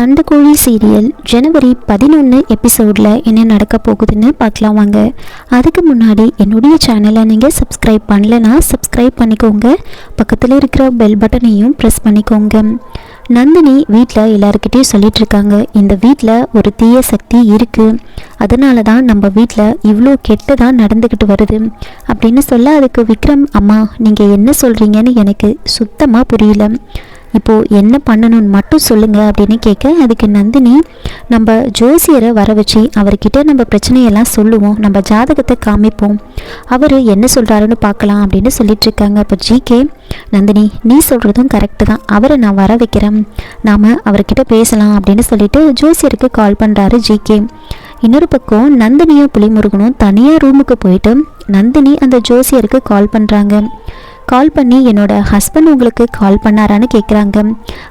சண்டைக்கோழி serial ஜனவரி பதினொன்று எபிசோடில் என்ன நடக்க போகுதுன்னு பார்க்கலாம் வாங்க. அதுக்கு முன்னாடி என்னுடைய சேனலை நீங்கள் சப்ஸ்கிரைப் பண்ணலைன்னா சப்ஸ்கிரைப் பண்ணிக்கோங்க. பக்கத்தில் இருக்கிற பெல் பட்டனையும் ப்ரெஸ் பண்ணிக்கோங்க. நந்தினி வீட்டில் எல்லாருக்கிட்டையும் சொல்லிட்டு இருக்காங்க இந்த வீட்டில் ஒரு தீய சக்தி இருக்குது அதனால தான் நம்ம வீட்டில் இவ்வளோ கெட்டதாக நடந்துக்கிட்டு வருது. அப்படின்னு சொல்ல அதுக்கு விக்ரம் அம்மா நீங்கள் என்ன சொல்கிறீங்கன்னு எனக்கு சுத்தமாக புரியல. இப்போது என்ன பண்ணணும்னு மட்டும் சொல்லுங்கள் அப்படின்னு கேட்க அதுக்கு நந்தினி நம்ம ஜோசியரை வர வச்சு அவர்கிட்ட நம்ம பிரச்சனையெல்லாம் சொல்லுவோம் நம்ம ஜாதகத்தை காமிப்போம். அவர் என்ன சொல்கிறாருன்னு பார்க்கலாம் அப்படின்னு சொல்லிட்டு இருக்காங்க. அப்போ ஜிகே நந்தினி நீ சொல்கிறதும் கரெக்டு தான். அவரை நான் வர வைக்கிறேன். நாம் அவர்கிட்ட பேசலாம் அப்படின்னு சொல்லிட்டு ஜோசியருக்கு கால் பண்ணுறாரு ஜிகே இன்னொரு பக்கம் நந்தினியும் புலிமுருகனும் தனியாக ரூமுக்கு போயிட்டு நந்தினி அந்த ஜோசியருக்கு கால் பண்ணுறாங்க கால் பண்ணி என்னோட ஹஸ்பண்ட் உங்களுக்கு கால் பண்ணாரான்னு கேட்குறாங்க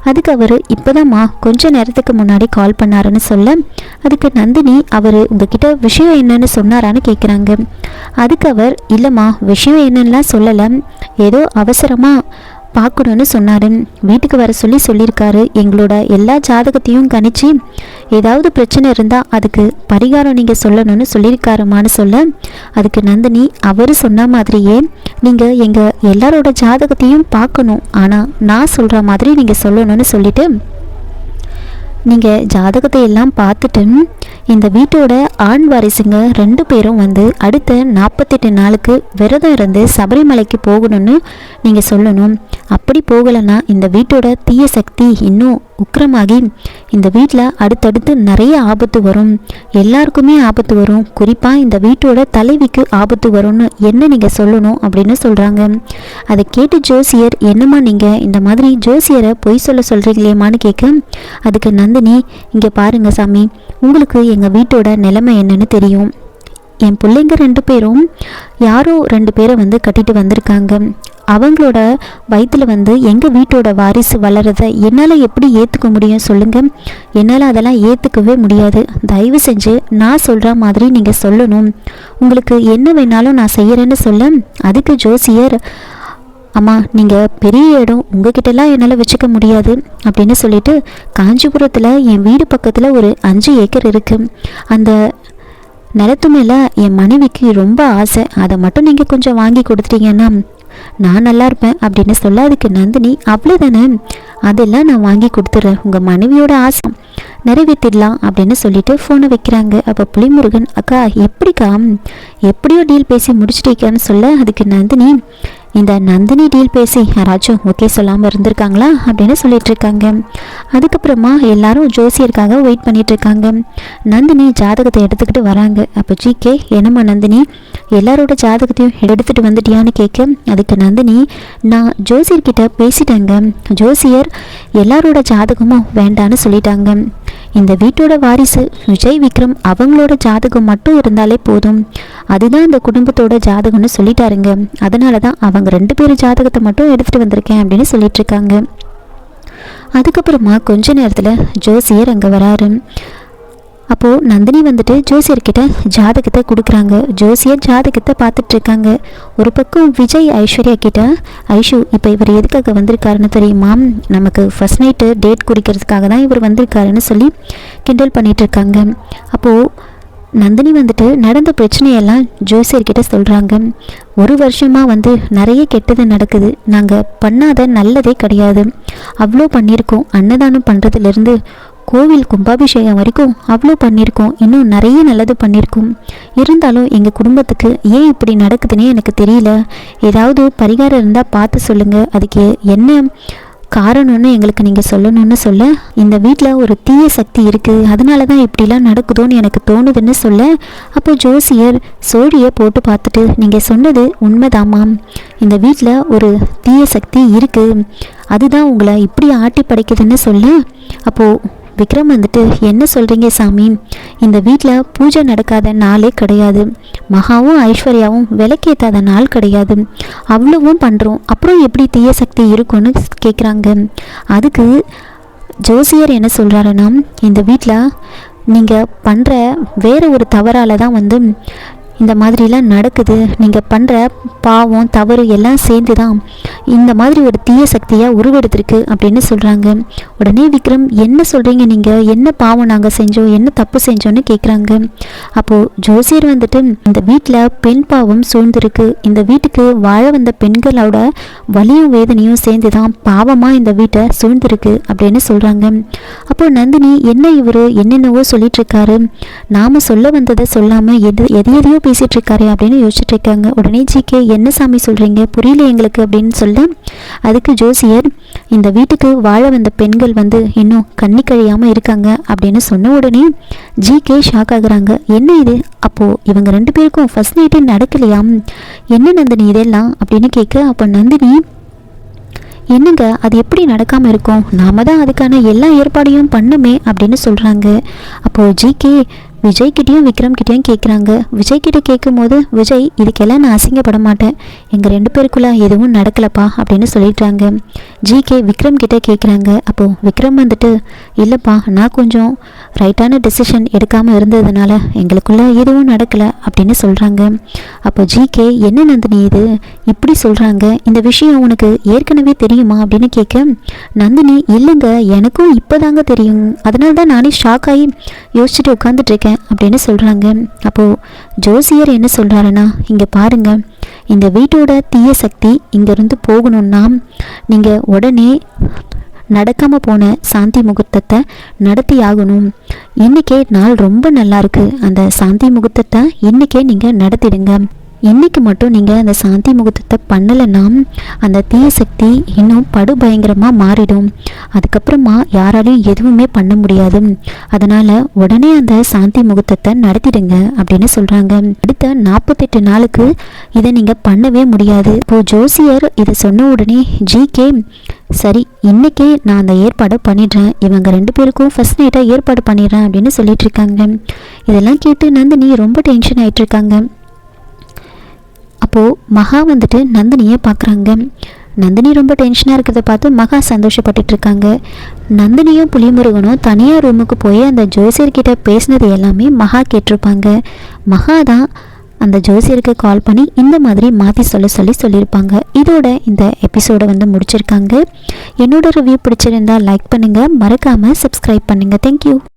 அதுக்கு அவர் இப்போதாம்மா கொஞ்ச நேரத்துக்கு முன்னாடி கால் பண்ணாருன்னு சொல்ல அதுக்கு நந்தினி அவர் உங்ககிட்ட விஷயம் என்னன்னு சொன்னாரான்னு கேட்குறாங்க அதுக்கு அவர் இல்லைம்மா விஷயம் என்னன்னா சொல்லலை. ஏதோ அவசரமாக பார்க்கணுன்னு சொன்னார் வீட்டுக்கு வர சொல்லி சொல்லியிருக்காரு. எங்களோட எல்லா ஜாதகத்தையும் கணிச்சு ஏதாவது பிரச்சனை இருந்தால் அதுக்கு பரிகாரம் நீங்கள் சொல்லணும்னு சொல்லியிருக்காருமான்னு சொல்ல அதுக்கு நந்தினி அவர் சொன்ன மாதிரியே நீங்கள் எங்கள் எல்லாரோட ஜாதகத்தையும் பார்க்கணும். ஆனால் நான் சொல்கிற மாதிரி நீங்கள் சொல்லணும்னு சொல்லிட்டு நீங்கள் ஜாதகத்தை எல்லாம் பார்த்துட்டு இந்த வீட்டோட ஆண் வாரிசுங்க ரெண்டு பேரும் வந்து அடுத்த நாற்பத்தெட்டு நாளுக்கு விரதம் இருந்து சபரிமலைக்கு போகணும்னு நீங்கள் சொல்லணும். அப்படி போகலைன்னா இந்த வீட்டோட தீய சக்தி இன்னும் உக்கிரமாகி இந்த வீட்டில் அடுத்தடுத்து நிறைய ஆபத்து வரும். எல்லாருக்குமே ஆபத்து வரும். குறிப்பாக இந்த வீட்டோட தலைவிக்கு ஆபத்து வரும்னு என்ன நீங்கள் சொல்லணும் அப்படின்னு சொல்கிறாங்க அதை கேட்டு ஜோசியர் என்னம்மா நீங்கள் இந்த மாதிரி ஜோசியரை பொய் சொல்ல சொல்கிறீங்களேம்மான்னு கேட்க அதுக்கு நந்தினி இங்கே பாருங்க சாமி உங்களுக்கு எங்கள் வீட்டோட நிலைமை என்னன்னு தெரியும். என் பிள்ளைங்க ரெண்டு பேரும் யாரோ ரெண்டு பேரை வந்து கட்டிட்டு வந்திருக்காங்க. அவங்களோட வயிற்றில் வந்து எங்கள் வீட்டோட வாரிசு வளரதை என்னால் எப்படி ஏற்றுக்க முடியும் சொல்லுங்கள் என்னால் அதெல்லாம் ஏற்றுக்கவே முடியாது. தயவு செஞ்சு நான் சொல்கிற மாதிரி நீங்கள் சொல்லணும். உங்களுக்கு என்ன வேணாலும் நான் செய்கிறேன்னு சொல்ல. அதுக்கு ஜோசியர் அம்மா நீங்கள் பெரிய இடம் உங்ககிட்டலாம் என்னால் வச்சுக்க முடியாது. அப்படின்னு சொல்லிட்டு காஞ்சிபுரத்தில் என் வீடு பக்கத்தில் ஒரு அஞ்சு ஏக்கர் இருக்குது அந்த நிலத்து மேலே என் மனைவிக்கு ரொம்ப ஆசை. அதை மட்டும் நீங்கள் கொஞ்சம் வாங்கி கொடுத்துட்டீங்கன்னா நான் நல்லா இருப்பேன் அப்படின்னு சொல்ல அதுக்கு நந்தினி அவ்வளோதானே அதெல்லாம் நான் வாங்கி கொடுத்துட்றேன் உங்கள் மனைவியோட ஆசை நிறைவேற்றிடலாம் அப்படின்னு சொல்லிட்டு ஃபோனை வைக்கிறாங்க. அப்போ புலிமுருகன் அக்கா எப்படிக்கா? எப்படியோ டீல் பேசி முடிச்சிட்டீக்கான்னு சொல்ல அதுக்கு நந்தினி இந்த நந்தினி டீல் பேசி யாராச்சும் ஓகே சொல்லாமல் இருந்திருக்காங்களா அப்படின்னு சொல்லிட்டு இருக்காங்க அதுக்கப்புறமா எல்லாரும் ஜோசியருக்காக வெயிட் பண்ணிட்டு இருக்காங்க நந்தினி ஜாதகத்தை எடுத்துக்கிட்டு வராங்க. அப்போ ஜிகே என்னம்மா நந்தினி? எல்லாரோட ஜாதகத்தையும் எடுத்துட்டு வந்துட்டியான்னு கேட்க அதுக்கு நந்தினி நான் ஜோசியர்கிட்ட பேசிட்டேங்க. ஜோசியர் எல்லாரோட ஜாதகமும் வேண்டான்னு சொல்லிட்டாங்க. இந்த வீட்டோட வாரிசு விஜய் விக்ரம் அவங்களோட ஜாதகம் மட்டும் இருந்தாலே போதும். அதுதான் இந்த குடும்பத்தோட ஜாதகம்னு சொல்லிட்டாருங்க. அதனால தான் அவங்க ரெண்டு பேரும் ஜாதகத்தை மட்டும் எடுத்துகிட்டு வந்திருக்கேன் அப்படின்னு சொல்லிட்டு இருக்காங்க. அதுக்கப்புறமா கொஞ்ச நேரத்தில் ஜோசியர் அங்கே வராரு. அப்போது நந்தினி வந்துட்டு ஜோசியர்கிட்ட ஜாதகத்தை கொடுக்குறாங்க. ஜோசியர் ஜாதகத்தை பார்த்துட்ருக்காங்க. ஒரு பக்கம் விஜய் ஐஸ்வர்யா கிட்ட ஐஷு இப்போ இவர் எதுக்காக வந்திருக்காருன்னு தெரியுமா? நமக்கு ஃபர்ஸ்ட் நைட்டு டேட் குறிக்கிறதுக்காக தான் இவர் வந்திருக்காருன்னு சொல்லி கிண்டல் பண்ணிகிட்ருக்காங்க அப்போது நந்தினி வந்துட்டு நடந்த பிரச்சனையெல்லாம் ஜோசியர்கிட்ட சொல்கிறாங்க ஒரு வருஷமாக வந்து நிறைய கெட்டது நடக்குது. நாங்கள் பண்ணாத நல்லதே கிடையாது. அவ்வளோ பண்ணியிருக்கோம். அன்னதானம் பண்ணுறதுலேருந்து கோவில் கும்பாபிஷேகம் வரைக்கும் அவ்வளோ பண்ணியிருக்கோம் இன்னும் நிறைய நல்லது பண்ணியிருக்கோம் இருந்தாலும் எங்கள் குடும்பத்துக்கு ஏன் இப்படி நடக்குதுன்னே எனக்கு தெரியல. ஏதாவது பரிகாரம் இருந்தால் பார்த்து சொல்லுங்கள் அதுக்கு என்ன காரணம்னு எங்களுக்கு நீங்கள் சொல்லணும்னு சொல்ல இந்த வீட்டில் ஒரு தீய சக்தி இருக்குது அதனால தான் இப்படிலாம் நடக்குதோன்னு எனக்கு தோணுதுன்னு சொல்ல அப்போ ஜோசியர் சோழியை போட்டு பார்த்துட்டு நீங்கள் சொன்னது உண்மைதாமாம். இந்த வீட்டில் ஒரு தீய சக்தி இருக்குது அதுதான் உங்களை இப்படி ஆட்டி படைக்குதுன்னு சொல்ல அப்போது விக்ரம் வந்துட்டு என்ன சொல்கிறீங்க சாமி? இந்த வீட்டில் பூஜை நடக்காத நாளே கிடையாது. மகாவும் ஐஸ்வர்யாவும் விளக்கேற்றாத நாள் கிடையாது. அவ்வளவும் பண்ணுறோம் அப்புறம் எப்படி தீய சக்தி இருக்கும்னு கேட்குறாங்க அதுக்கு ஜோசியர் என்ன சொல்கிறாருன்னா இந்த வீட்டில் நீங்கள் பண்ணுற வேறு ஒரு தவறால் தான் வந்து இந்த மாதிரிலாம் நடக்குது. நீங்கள் பண்ணுற பாவம் தவறு எல்லாம் சேர்ந்து தான் இந்த மாதிரி ஒரு தீய சக்தியாக உருவெடுத்திருக்கு அப்படின்னு சொல்கிறாங்க உடனே விக்ரம் என்ன சொல்கிறீங்க நீங்கள் என்ன பாவம் நாங்கள் செஞ்சோம்? என்ன தப்பு செஞ்சோன்னு கேட்குறாங்க அப்போது ஜோசியர் வந்துட்டு இந்த வீட்டில் பெண் பாவம் சூழ்ந்திருக்கு. இந்த வீட்டுக்கு வாழ வந்த பெண்களோட வலியும் வேதனையும் சேர்ந்து தான் பாவமாக இந்த வீட்டை சூழ்ந்திருக்கு அப்படின்னு சொல்கிறாங்க அப்போ நந்தினி என்ன இவர்? என்னென்னவோ சொல்லிட்டு இருக்காரு. நாம் சொல்ல வந்ததை சொல்லாமல் எது எதையோ பேசிட்டு இருக்காரு அப்படின்னு யோசிச்சுட்டு இருக்காங்க உடனே ஜிகே என்ன சாமி சொல்கிறீங்க புரியல எங்களுக்கு அப்படின்னு சொல்ல அதுக்கு ஜோசியர் இந்த வீட்டுக்கு வாழ வந்த பெண்கள் வந்து இன்னும் கண்ணி கழியாமல் இருக்காங்க அப்படின்னு சொன்ன உடனே ஜிகே ஷாக் ஆகுறாங்க. என்ன இது? அப்போது இவங்க ரெண்டு பேருக்கும் ஃபர்ஸ்ட் நைட்டே நடக்கலையாம்? என்ன நந்தினி இதெல்லாம்? அப்படின்னு கேட்க அப்போ நந்தினி என்னங்க? அது எப்படி நடக்காமல் இருக்கும்? நாம தான் அதுக்கான எல்லா ஏற்பாடையும் பண்ணுமே அப்படின்னு சொல்கிறாங்க அப்போது ஜிகே விஜய்கிட்டையும் விக்ரம் கிட்டேயும் கேட்குறாங்க விஜய்கிட்ட கேட்கும்போது விஜய் இதுக்கெல்லாம் நான் அசிங்கப்பட மாட்டேன். எங்கள் ரெண்டு பேருக்குள்ளே எதுவும் நடக்கலப்பா அப்படின்னு சொல்லிடுறாங்க. ஜிகே விக்ரம் கிட்டே கேட்குறாங்க அப்போது விக்ரம் வந்துட்டு இல்லைப்பா நான் கொஞ்சம் ரைட்டான டெசிஷன் எடுக்காமல் இருந்ததுனால எங்களுக்குள்ளே எதுவும் நடக்கலை அப்படின்னு சொல்கிறாங்க அப்போ ஜிகே என்ன நந்தினி இது? இப்படி சொல்கிறாங்க இந்த விஷயம் உனக்கு ஏற்கனவே தெரியுமா? அப்படின்னு கேட்க நந்தினி இல்லைங்க. எனக்கும் இப்போதாங்க தெரியும். அதனால தான் நானே ஷாக் ஆகி யோசிச்சுட்டு உட்காந்துட்டு இருக்கேன் அப்படின்னு சொல்கிறாங்க அப்போது ஜோசியர் என்ன சொல்கிறாருன்னா இங்கே பாருங்கள் இந்த வீட்டோட தீய சக்தி இங்கேருந்து போகணுன்னா நீங்கள் உடனே நடக்காமல் போன சாந்தி முகூர்த்தத்தை நடத்தி ஆகணும் இன்றைக்கே நாள் ரொம்ப நல்லா இருக்கு. அந்த சாந்தி முகூர்த்தத்தை இன்றைக்கே நீங்கள் நடத்திடுங்க. இன்றைக்கி மட்டும் நீங்கள் அந்த சாந்தி முகூர்த்தத்தை பண்ணலைன்னா அந்த தீய சக்தி இன்னும் படுபயங்கரமாக மாறிடும். அதுக்கப்புறமா யாராலையும் எதுவுமே பண்ண முடியாது. அதனால் உடனே அந்த சாந்தி முகூர்த்தத்தை நடத்திடுங்க அப்படின்னு சொல்கிறாங்க அடுத்த நாற்பத்தெட்டு நாளுக்கு இதை நீங்கள் பண்ணவே முடியாது. இப்போது ஜோசியர் இதை சொன்ன உடனே ஜிகே சரி இன்றைக்கே நான் அந்த ஏற்பாடை பண்ணிடுறேன். இவங்க ரெண்டு பேருக்கும் ஃபஸ்ட் நைட்டாக ஏற்பாடு பண்ணிடுறேன் அப்படின்னு சொல்லிட்டு இருக்காங்க. இதெல்லாம் கேட்டு நந்தினி ரொம்ப டென்ஷன் ஆகிட்டு இருக்காங்க. அப்போது மகா வந்துட்டு நந்தினியை பார்க்குறாங்க. நந்தினி ரொம்ப டென்ஷனாக இருக்கிறத பார்த்து மகா சந்தோஷப்பட்டுட்டு இருக்காங்க. நந்தினியும் புலிமுருகனும் தனியாக ரூமுக்கு போய் அந்த ஜோசியர்கிட்ட பேசினது எல்லாமே மகா கேட்டிருப்பாங்க. மகா தான் அந்த ஜோசியருக்கு கால் பண்ணி இந்த மாதிரி மாற்றி சொல்ல சொல்லி சொல்லியிருப்பாங்க. இதோட இந்த எபிசோடை வந்து முடிச்சிருக்காங்க. என்னோட ரிவ்யூ பிடிச்சிருந்தா லைக் பண்ணுங்கள் மறக்காமல் சப்ஸ்கிரைப் பண்ணுங்கள் தேங்க்யூ